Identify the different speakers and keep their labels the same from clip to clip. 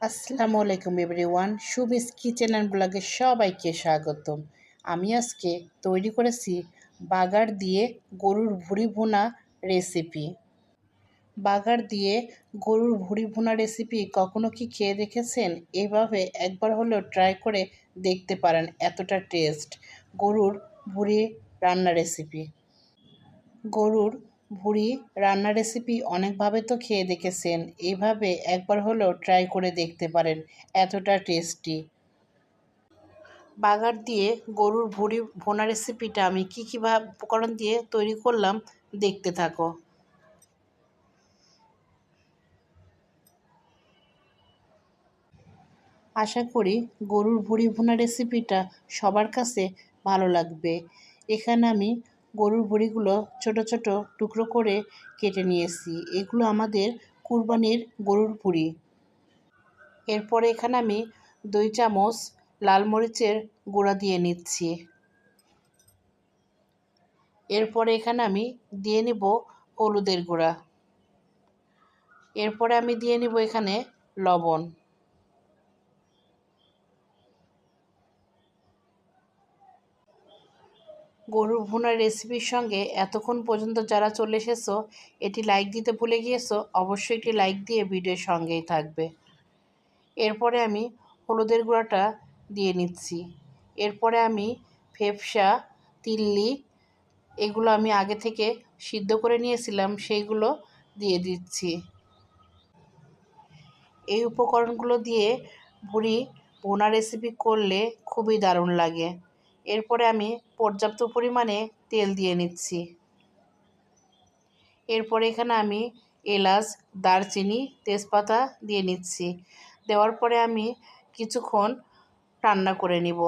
Speaker 1: আসসালামু আলাইকুম everyone. সুবিস kitchen and ব্লগে সবাইকে স্বাগতম। আমি আজকে তৈরি করেছি বাগার দিয়ে গরুর ভুড়ি ভুনা রেসিপি বাগার দিয়ে গরুর ভুড়ি ভুনা রেসিপি কখনো কি খেয়ে দেখেছেন? এভাবে একবার হলেও ট্রাই করে দেখতে পারেন এতটা টেস্ট গরুর ভুড়ি রান্না রেসিপি গরুর ভুড়ি রান্না রেসিপি অনেকভাবে তো খেয়ে দেখেছেন। এইভাবে একবার হলেও ট্রাই করে দেখতে পারেন, এতটা টেস্টি বাগার দিয়ে গরুর ভুড়ি ভোনা রেসিপিটা আমি কী কী উপকরণ দিয়ে তৈরি করলাম দেখতে থাকো। আশা করি গরুর ভুড়ি ভুনা রেসিপিটা সবার কাছে ভালো লাগবে। এখানে আমি গরুর ভুড়িগুলো ছোট ছোট টুকরো করে কেটে নিয়েছি এগুলো আমাদের কুরবানির গরুর ভুড়ি। এরপরে এখানে আমি দুই চামচ লাল মরিচের গুঁড়া দিয়ে নিচ্ছি। এরপরে এখানে আমি দিয়ে নিব হলুদের গুঁড়া। এরপরে আমি দিয়ে নিব এখানে লবণ। গরুর ভুনার রেসিপির সঙ্গে এতক্ষণ পর্যন্ত যারা চলে এসেছ, এটি লাইক দিতে ভুলে গিয়েছো, অবশ্যই একটি লাইক দিয়ে ভিডিওর সঙ্গেই থাকবে। এরপরে আমি হলুদের গুঁড়াটা দিয়ে নিচ্ছি। এরপরে আমি ফেফসা তিল্লি, এগুলো আমি আগে থেকে সিদ্ধ করে নিয়েছিলাম, সেইগুলো দিয়ে দিচ্ছি। এই উপকরণগুলো দিয়ে ভুড়ি ভুনা রেসিপি করলে খুবই দারুণ লাগে। এরপরে আমি পর্যাপ্ত পরিমাণে তেল দিয়ে নিচ্ছি। এরপরে এখানে আমি এলাচ, দারচিনি, তেজপাতা দিয়ে নিচ্ছি। দেওয়ার পরে আমি কিছুক্ষণ রান্না করে নিব।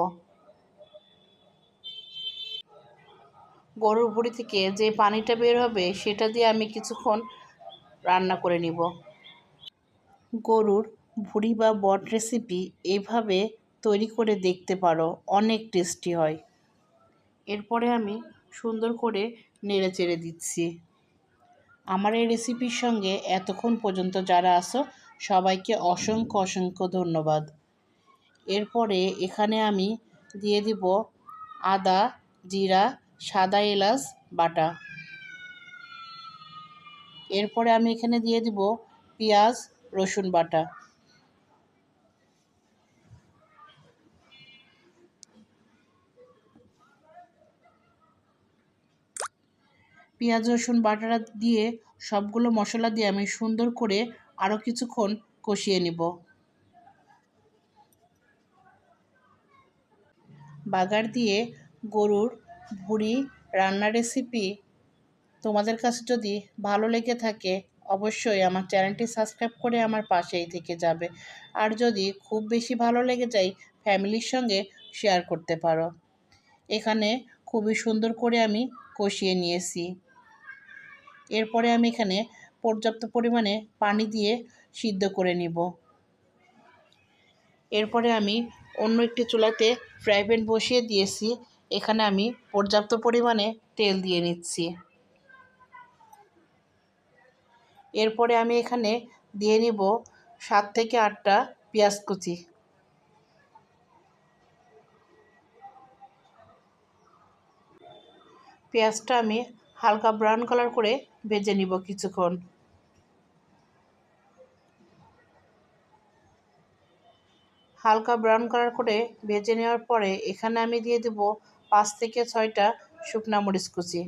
Speaker 1: গরুর ভুড়ি থেকে যে পানিটা বের হবে সেটা দিয়ে আমি কিছুক্ষণ রান্না করে নিব। গরুর ভুড়ি বা বট রেসিপি এইভাবে তৈরি করে দেখতে পারো, অনেক টেস্টি হয়। এরপরে আমি সুন্দর করে নেড়ে চেড়ে দিচ্ছি। আমার এই রেসিপির সঙ্গে এতক্ষণ পর্যন্ত যারা আসো সবাইকে অসংখ্য অসংখ্য ধন্যবাদ। এরপরে এখানে আমি দিয়ে দিব আদা, জিরা, সাদা এলাচ, বাটা। এরপরে আমি এখানে দিয়ে দিব পেঁয়াজ, রসুন বাটা। পেঁয়াজ, রসুন বাটাটা দিয়ে সবগুলো মশলা দিয়ে আমি সুন্দর করে আরও কিছুক্ষণ কষিয়ে নিব। বাগার দিয়ে গরুর ভুড়ি রান্নার রেসিপি তোমাদের কাছে যদি ভালো লেগে থাকে, অবশ্যই আমার চ্যানেলটি সাবস্ক্রাইব করে আমার পাশেই থেকে যাবে। আর যদি খুব বেশি ভালো লেগে যায়, ফ্যামিলির সঙ্গে শেয়ার করতে পারো। এখানে খুবই সুন্দর করে আমি কষিয়ে নিয়েছি। এরপরে আমি এখানে পর্যাপ্ত পরিমাণে পানি দিয়ে সিদ্ধ করে নিব। এরপরে আমি অন্য একটি চুলাতে ফ্রাই প্যান বসিয়ে দিয়েছি। এখানে আমি পর্যাপ্ত পরিমাণে তেল দিয়ে নিচ্ছি। এরপরে আমি এখানে দিয়ে নিব সাত থেকে আটটা পেঁয়াজ কুচি। পেঁয়াজটা আমি হালকা ব্রাউন কালার করে ভেজে নিব কিছুক্ষণ। হালকা ব্রাউন কালার করে ভেজে নেওয়ার পরে এখানে আমি দিয়ে দেব পাঁচ থেকে ছয়টা শুকনা মরিচ কুচি।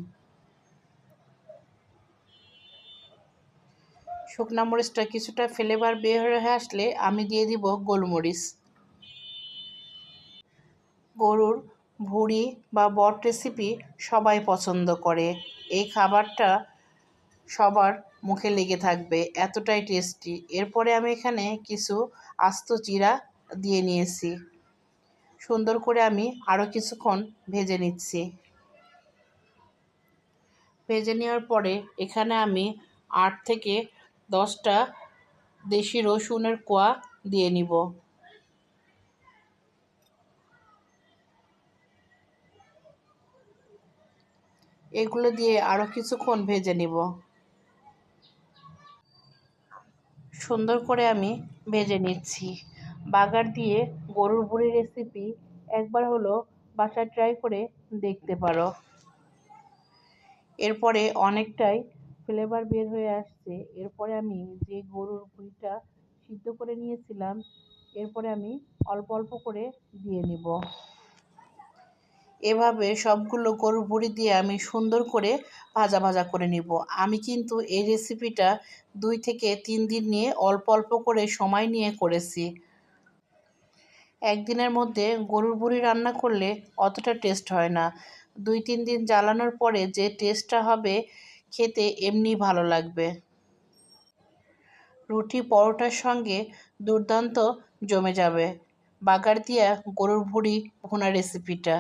Speaker 1: শুকনা মরিচটা কিছুটা ফ্লেভার বের হয়ে আসলে আমি দিয়ে দিব গোলমরিচ। গরুর ভুড়ি বা বট রেসিপি সবাই পছন্দ করে। এই খাবারটা সবার মুখে লেগে থাকবে, এতটাই টেস্টি এরপরে আমি এখানে কিছু আস্ত চিরা দিয়ে নিয়েছি। সুন্দর করে আমি আরও কিছুক্ষণ ভেজে নিচ্ছি। ভেজে নেওয়ার পরে এখানে আমি আট থেকে দশটা দেশি রসুনের কোয়া দিয়ে নিব। এগুলো দিয়ে আরও কিছুক্ষণ ভেজে নিব। সুন্দর করে আমি ভেজে নিচ্ছি। বাগার দিয়ে গরুর ভুড়ি রেসিপি একবার হলো বাসায় ট্রাই করে দেখতে পারো। এরপরে অনেকটাই ফ্লেভার বের হয়ে আসছে। এরপরে আমি যে গরুর ভুঁড়িটা সিদ্ধ করে নিয়েছিলাম, এরপরে আমি অল্প অল্প করে দিয়ে নিব। এভাবে সবগুলো গরুর ভুঁড়ি দিয়ে আমি সুন্দর করে ভাজা ভাজা করে নিব। আমি কিন্তু এই রেসিপিটা দুই থেকে তিন দিন নিয়ে অল্প অল্প করে সময় নিয়ে করেছি। একদিনের মধ্যে গরুর ভুঁড়ি রান্না করলে অতটা টেস্ট হয় না। দুই, তিন দিন জ্বালানোর পরে যে টেস্টটা হবে খেতে এমনি ভালো লাগবে। রুটি, পরোটার সঙ্গে দুর্দান্ত জমে যাবে। বাগার দিয়া গরুর ভুড়ি ভুনা রেসিপিটা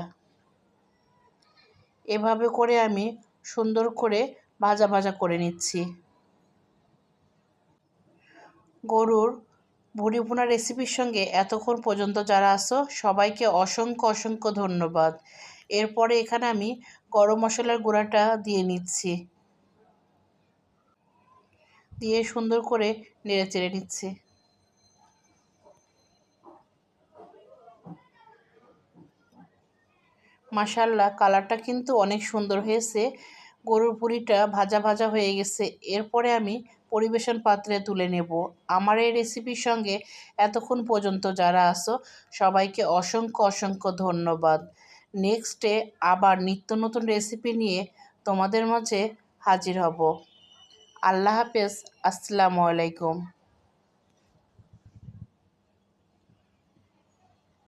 Speaker 1: এভাবে করে আমি সুন্দর করে ভাজা ভাজা করে নিচ্ছি। গরুর ভুড়ি ভুনা রেসিপির সঙ্গে এতক্ষণ পর্যন্ত যারা আসো সবাইকে অসংখ্য অসংখ্য ধন্যবাদ। এরপরে এখানে আমি গরম মশলার গুঁড়াটা দিয়ে নিচ্ছি। দিয়ে সুন্দর করে নেড়ে চেড়ে নিচ্ছি। মাসাল্লাহ কালারটা কিন্তু অনেক সুন্দর হয়েছে। গরুর পুরিটা ভাজা ভাজা হয়ে গেছে। এরপরে আমি পরিবেশন পাত্রে তুলে নেব। আমার এই রেসিপির সঙ্গে এতক্ষণ পর্যন্ত যারা আসো সবাইকে অসংখ্য অসংখ্য ধন্যবাদ। নেক্সটে আবার নিত্য নতুন রেসিপি নিয়ে তোমাদের মাঝে হাজির হব। আল্লাহ হাফেজ। আসসালামু আলাইকুম।